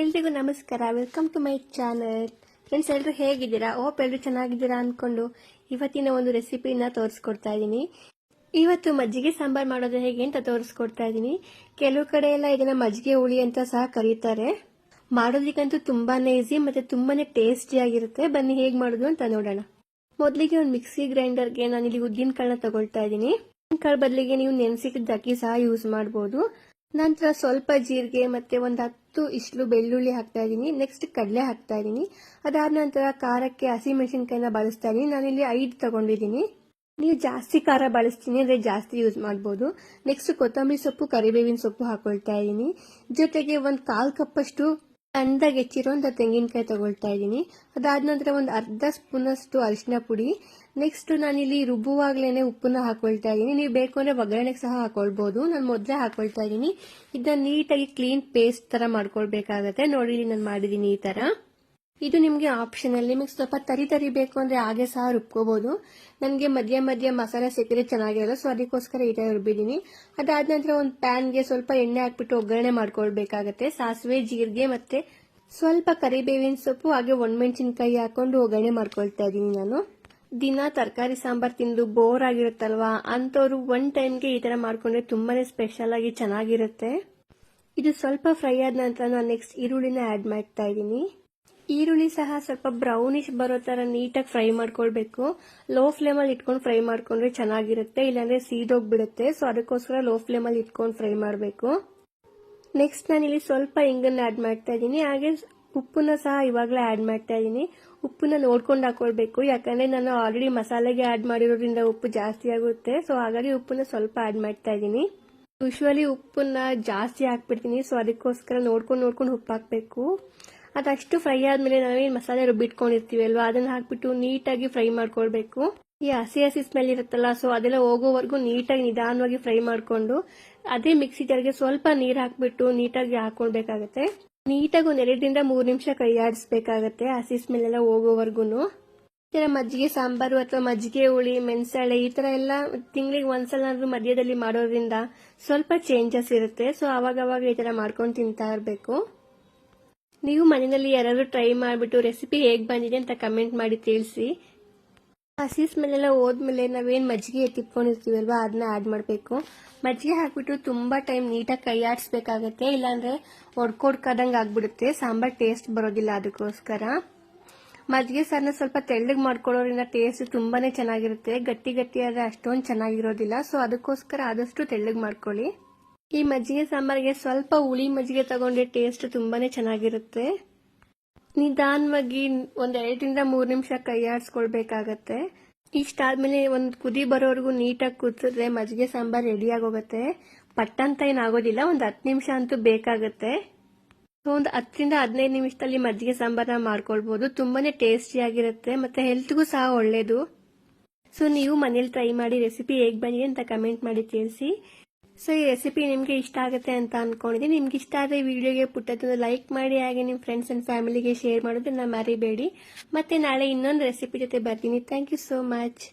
ಎಲ್ರಿಗೂ ನಮಸ್ಕಾರ. Welcome to my channel friends ಎಲ್ಲರೂ ಹೇಗಿದ್ದೀರಾ? ಓಪ್ ಎಲ್ಲರೂ ಚೆನ್ನಾಗಿದ್ದೀರಾ ಅಂದ್ಕೊಂಡು ಇವತ್ತಿನ ಒಂದು ರೆಸಿಪಿನ ತೋರಿಸ್ಕೊಡ್ತಾ ಇದ್ದೀನಿ ಇವತ್ತು ಮಜ್ಜಿಗೆ ಸಾಂಬಾರ್ ಮಾಡೋದು ಹೇಗೆ ಅಂತ ತೋರಿಸ್ಕೊಡ್ತಾ ಇದ್ದೀನಿ ಕೆಲವು ಕಡೆ ಎಲ್ಲ ಇದನ್ನ ಮಜ್ಜಿಗೆ ಹುಳಿ ಅಂತ ಸಹ ಕರೀತಾರೆ. ಮಾಡೋದಕ್ಕಂತೂ ತುಂಬಾ ಈಸಿ ಮತ್ತೆ ತುಂಬಾನೇ ಟೇಸ್ಟಿ ಆಗಿರುತ್ತೆ. ಬನ್ನಿ ಹೇಗೆ ಮಾಡೋದು ಅಂತ ನೋಡೋಣ. ಮೊದಲಿಗೆ ಒಂದು ಮಿಕ್ಸಿ ಗ್ರೈಂಡರ್ಗೆ ನಾನು ಇಲ್ಲಿ ಉದ್ದಿನ ಕಾಳನ್ನ ತಗೊಳ್ತಾ ಇದ್ದೀನಿ ಕಾಳು ಬದಲಿಗೆ ನೀವು ನೆನೆಸಿಟ್ಟಿದ್ದ ಅಕ್ಕಿ ಸಹ ಯೂಸ್ ಮಾಡಬಹುದು ನಂತರ ಸ್ವಲ್ಪ ಜೀರಿಗೆ ಮತ್ತೆ ಒಂದು ಹತ್ತು ಇಷ್ಟು ಬೆಳ್ಳುಳ್ಳಿ ಹಾಕ್ತಾ ಇದ್ದೀನಿ. ನೆಕ್ಸ್ಟ್ ಕಡಲೆ ಹಾಕ್ತಾ ಇದ್ದೀನಿ. ಅದಾದ ನಂತರ ಖಾರಕ್ಕೆ ಹಸಿ ಮೆಣಸಿನಕಾಯಿನ ಬಳಸ್ತಾ ಇದ್ದೀನಿ. ನಾನಿಲ್ಲಿ ಐದು ತಗೊಂಡಿದ್ದೀನಿ. ನೀವು ಜಾಸ್ತಿ ಖಾರ ಬಳಸ್ತೀನಿ ಅಂದ್ರೆ ಜಾಸ್ತಿ ಯೂಸ್ ಮಾಡ್ಬೋದು. ನೆಕ್ಸ್ಟ್ ಕೊತ್ತಂಬರಿ ಸೊಪ್ಪು, ಕರಿಬೇವಿನ ಸೊಪ್ಪು ಹಾಕೊಳ್ತಾ ಇದ್ದೀನಿ. ಜೊತೆಗೆ ಒಂದು ಕಾಲು ಕಪ್ಪಷ್ಟು ಅಂದಾಗೆ ಹೆಚ್ಚಿರುವಂತ ತೆಂಗಿನಕಾಯಿ ತಗೊಳ್ತಾ ಇದ್ದೀನಿ. ಅದಾದ ನಂತರ ಒಂದು ಅರ್ಧ ಸ್ಪೂನ್ ಅಷ್ಟು ಅರಿಶಿನ ಪುಡಿ. ನೆಕ್ಸ್ಟ್ ನಾನಿಲ್ಲಿ ರುಬ್ಬುವಾಗಲೇ ಉಪ್ಪನ್ನ ಹಾಕೊಳ್ತಾ ಇದ್ದೀನಿ. ನೀವು ಬೇಕು ಅಂದರೆ ಒಗ್ಗರಣೆಗೆ ಸಹ ಹಾಕೊಳ್ಬೋದು. ನಾನು ಮೊದಲೇ ಹಾಕೊಳ್ತಾ ಇದ್ದೀನಿ. ಇದನ್ನ ನೀಟಾಗಿ ಕ್ಲೀನ್ ಪೇಸ್ಟ್ ಥರ ಮಾಡ್ಕೊಳ್ಬೇಕಾಗತ್ತೆ. ನೋಡಿ ನಾನು ಮಾಡಿದ್ದೀನಿ ಈ ತರ. ಇದು ನಿಮಗೆ ಆಪ್ಷನಲ್ ನಿಮಗೆ ಸ್ವಲ್ಪ ತರಿ ತರಿ ಬೇಕು ಅಂದ್ರೆ ಹಾಗೆ ಸಹ ರುಬ್ಕೋಬಹುದು ನನಗೆ ಮಧ್ಯ ಮಧ್ಯ ಮಸಾಲೆ ಸಿಕ್ಕಿದ್ರೆ ಚೆನ್ನಾಗಿರಲ್ಲ ಸೊ ಅದಕ್ಕೋಸ್ಕರ ಈ ಥರ ರುಬ್ಬಿದ್ದೀನಿ ಅದಾದ ನಂತರ ಒಂದು ಪ್ಯಾನ್ಗೆ ಸ್ವಲ್ಪ ಎಣ್ಣೆ ಹಾಕ್ಬಿಟ್ಟು ಒಗ್ಗರಣೆ ಮಾಡ್ಕೊಳ್ಬೇಕಾಗತ್ತೆ. ಸಾಸಿವೆ, ಜೀರಿಗೆ ಮತ್ತೆ ಸ್ವಲ್ಪ ಕರಿಬೇವಿನ ಸೊಪ್ಪು, ಹಾಗೆ ಒಣಮೆಣಸಿನ್ಕಾಯಿ ಹಾಕೊಂಡು ಒಗ್ಗರಣೆ ಮಾಡ್ಕೊಳ್ತಾ ಇದ್ದೀನಿ ನಾನು. ದಿನ ತರಕಾರಿ ಸಾಂಬಾರ್ ತಿಂದು ಬೋರ್ ಆಗಿರುತ್ತಲ್ವಾ? ಅಂತವ್ರು ಒನ್ ಟೈಮ್ಗೆ ಈ ಥರ ಮಾಡ್ಕೊಂಡ್ರೆ ತುಂಬಾನೇ ಸ್ಪೆಷಲ್ ಆಗಿ ಚೆನ್ನಾಗಿರುತ್ತೆ. ಇದು ಸ್ವಲ್ಪ ಫ್ರೈ ಆದ ನಂತರ ನಾನು ನೆಕ್ಸ್ಟ್ ಈರುಳ್ಳಿನ ಆಡ್ ಮಾಡ್ತಾ ಇದ್ದೀನಿ ಈರುಳ್ಳಿ ಸಹ ಸ್ವಲ್ಪ ಬ್ರೌನಿಶ್ ಬರೋ ತರ ನೀಟಾಗಿ ಫ್ರೈ ಮಾಡ್ಕೊಳ್ಬೇಕು. ಲೋ ಫ್ಲೇಮಲ್ಲಿ ಇಟ್ಕೊಂಡು ಫ್ರೈ ಮಾಡ್ಕೊಂಡ್ರೆ ಚೆನ್ನಾಗಿರುತ್ತೆ, ಇಲ್ಲಾಂದ್ರೆ ಸೀದೋಗ್ಬಿಡುತ್ತೆ ಸೊ ಅದಕ್ಕೋಸ್ಕರ ಲೋ ಫ್ಲೇಮಲ್ಲಿ ಇಟ್ಕೊಂಡು ಫ್ರೈ ಮಾಡಬೇಕು. ನೆಕ್ಸ್ಟ್ ನಾನು ಇಲ್ಲಿ ಸ್ವಲ್ಪ ಇಂಗನ್ನ ಆಡ್ ಮಾಡ್ತಾ ಇದ್ದೀನಿ. ಹಾಗೆ ಉಪ್ಪನ್ನ ಸಹ ಇವಾಗಲೇ ಆಡ್ ಮಾಡ್ತಾ ಇದ್ದೀನಿ. ಉಪ್ಪನ್ನ ನೋಡ್ಕೊಂಡು ಹಾಕೊಳ್ಬೇಕು. ಯಾಕಂದ್ರೆ ನಾನು ಆಲ್ರೆಡಿ ಮಸಾಲೆಗೆ ಆಡ್ ಮಾಡಿರೋದ್ರಿಂದ ಉಪ್ಪು ಜಾಸ್ತಿ ಆಗುತ್ತೆ. ಸೊ ಹಾಗಾಗಿ ಉಪ್ಪನ್ನ ಸ್ವಲ್ಪ ಆಡ್ ಮಾಡ್ತಾ ಇದ್ದೀನಿ. ಯೂಶ್ವಲಿ ಉಪ್ಪನ್ನ ಜಾಸ್ತಿ ಹಾಕ್ಬಿಡ್ತೀನಿ. ಸೊ ಅದಕ್ಕೋಸ್ಕರ ನೋಡ್ಕೊಂಡು ನೋಡ್ಕೊಂಡು ಉಪ್ಪು ಹಾಕ್ಬೇಕು. ಅದಷ್ಟು ಫ್ರೈ ಆದ್ಮೇಲೆ ನಾವೇನು ಮಸಾಲೆ ರುಬ್ಬಿಟ್ಕೊಂಡಿರ್ತೀವಿ ಅಲ್ವಾ? ಅದನ್ನ ಹಾಕ್ಬಿಟ್ಟು ನೀಟಾಗಿ ಫ್ರೈ ಮಾಡ್ಕೊಳ್ಬೇಕು. ಈ ಹಸಿ ಹಸಿ ಸ್ಮೆಲ್ ಇರುತ್ತಲ್ಲ ಸೊ ಅದೆಲ್ಲ ಹೋಗೋವರೆಗೂ ನೀಟಾಗಿ ನಿಧಾನವಾಗಿ ಫ್ರೈ ಮಾಡಿಕೊಂಡು, ಅದೇ ಮಿಕ್ಸಿ ಜಾರ್ಗೆ ಸ್ವಲ್ಪ ನೀರು ಹಾಕ್ಬಿಟ್ಟು ನೀಟಾಗಿ ಹಾಕೊಳ್ಬೇಕಾಗತ್ತೆ. ನೀಟಾಗಿ ಒಂದ್ ಎರಡರಿಂದ ಮೂರ್ ನಿಮಿಷ ಕೈ ಆಡಿಸ್ಬೇಕಾಗತ್ತೆ, ಹಸಿ ಸ್ಮೆಲ್ ಎಲ್ಲ ಹೋಗೋವರೆಗೂ ಈ ತರ ಮಜ್ಜಿಗೆ ಸಾಂಬಾರು ಅಥವಾ ಮಜ್ಜಿಗೆ ಹುಳಿ, ಮೆಣಸಳೆ, ಈ ತರ ಎಲ್ಲ ತಿಂಗಳಿಗೆ ಒಂದ್ಸಲ ಮಧ್ಯದಲ್ಲಿ ಮಾಡೋದ್ರಿಂದ ಸ್ವಲ್ಪ ಚೇಂಜಸ್ ಇರುತ್ತೆ. ಸೊ ಅವಾಗವಾಗ ಅವಾಗ ಈ ತರ ಮಾಡ್ಕೊಂಡು ತಿಂತಾ ಇರಬೇಕು. ನೀವು ಮನೆಯಲ್ಲಿ ಯಾರಾದ್ರೂ ಟ್ರೈ ಮಾಡಿಬಿಟ್ಟು ರೆಸಿಪಿ ಹೇಗೆ ಬಂದಿದೆ ಅಂತ ಕಮೆಂಟ್ ಮಾಡಿ ತಿಳಿಸಿ. ಹಸಿ ಮೇಲೆಲ್ಲ ಹೋದ್ಮೇಲೆ ನಾವೇನು ಮಜ್ಜಿಗೆ ಎತ್ತಿಟ್ಕೊಂಡಿರ್ತೀವಲ್ವ ಅದನ್ನ ಆಡ್ ಮಾಡಬೇಕು. ಮಜ್ಜಿಗೆ ಹಾಕ್ಬಿಟ್ಟು ತುಂಬಾ ಟೈಮ್ ನೀಟಾಗಿ ಕೈ ಆಡಿಸ್ಬೇಕಾಗತ್ತೆ ಇಲ್ಲಾಂದ್ರೆ ಒಡ್ಕೊಡ್ಕದಂಗೆ ಆಗ್ಬಿಡುತ್ತೆ. ಸಾಂಬಾರ್ ಟೇಸ್ಟ್ ಬರೋದಿಲ್ಲ ಅದಕ್ಕೋಸ್ಕರ. ಮಜ್ಜಿಗೆ ಸಾರನ್ನ ಸ್ವಲ್ಪ ತೆಳ್ಳಗೆ ಮಾಡ್ಕೊಳ್ಳೋದ್ರಿಂದ ಟೇಸ್ಟ್ ತುಂಬಾನೇ ಚೆನ್ನಾಗಿರುತ್ತೆ. ಗಟ್ಟಿ ಗಟ್ಟಿ ಆದ್ರೆ ಅಷ್ಟೊಂದು ಚೆನ್ನಾಗಿರೋದಿಲ್ಲ. ಸೊ ಅದಕ್ಕೋಸ್ಕರ ಆದಷ್ಟು ತೆಳ್ಳಗೆ ಮಾಡ್ಕೊಳ್ಳಿ. ಈ ಮಜ್ಜಿಗೆ ಸಾಂಬಾರಿಗೆ ಸ್ವಲ್ಪ ಹುಳಿ ಮಜ್ಜಿಗೆ ತಗೊಂಡ್ರೆ ಟೇಸ್ಟ್ ತುಂಬಾನೇ ಚೆನ್ನಾಗಿರುತ್ತೆ. ನಿಧಾನವಾಗಿ ಒಂದ್ ಎರಡರಿಂದ ಮೂರ್ ನಿಮಿಷ ಕೈ ಆಡಿಸ್ಕೊಳ್ಬೇಕಾಗತ್ತೆ. ಇಷ್ಟಾದ್ಮೇಲೆ ಒಂದ್ ಕುದಿ ಬರೋವರೆಗೂ ನೀಟಾಗಿ ಕುದಿಸಿದ್ರೆ ಮಜ್ಜಿಗೆ ಸಾಂಬಾರ್ ರೆಡಿ ಆಗೋಗತ್ತೆ. ಪಟ್ಟಂತ ಏನಾಗೋದಿಲ್ಲ, ಒಂದ್ ಹತ್ತು ನಿಮಿಷ ಅಂತೂ ಬೇಕಾಗತ್ತೆ. ಒಂದು ಹತ್ತರಿಂದ ಹದಿನೈದು ನಿಮಿಷದಲ್ಲಿ ಮಜ್ಜಿಗೆ ಸಾಂಬಾರನ್ನ ಮಾಡ್ಕೊಳ್ಬಹುದು ತುಂಬಾನೇ ಟೇಸ್ಟಿ ಆಗಿರುತ್ತೆ, ಮತ್ತೆ ಹೆಲ್ತ್ಗೂ ಸಹ ಒಳ್ಳೇದು. ಸೊ ನೀವು ಮನೇಲಿ ಟ್ರೈ ಮಾಡಿ ರೆಸಿಪಿ ಹೇಗೆ ಬಂದಿದೆ ಅಂತ ಕಮೆಂಟ್ ಮಾಡಿ ತಿಳಿಸಿ. ಸೊ ಈ ರೆಸಿಪಿ ನಿಮಗೆ ಇಷ್ಟ ಆಗುತ್ತೆ ಅಂತ ಅನ್ಕೊಂಡಿದ್ದೀನಿ. ನಿಮ್ಗೆ ಇಷ್ಟ ಆದರೆ ವಿಡಿಯೋಗೆ ಪುಟ್ಟದೊಂದು ಲೈಕ್ ಮಾಡಿ, ಹಾಗೆ ನಿಮ್ಮ ಫ್ರೆಂಡ್ಸ್ ಅಂಡ್ ಫ್ಯಾಮಿಲಿಗೆ ಶೇರ್ ಮಾಡೋದನ್ನು ಮರಿಬೇಡಿ. ಮತ್ತೆ ನಾಳೆ ಇನ್ನೊಂದು ರೆಸಿಪಿ ಜೊತೆ ಬರ್ತೀನಿ. Thank you so much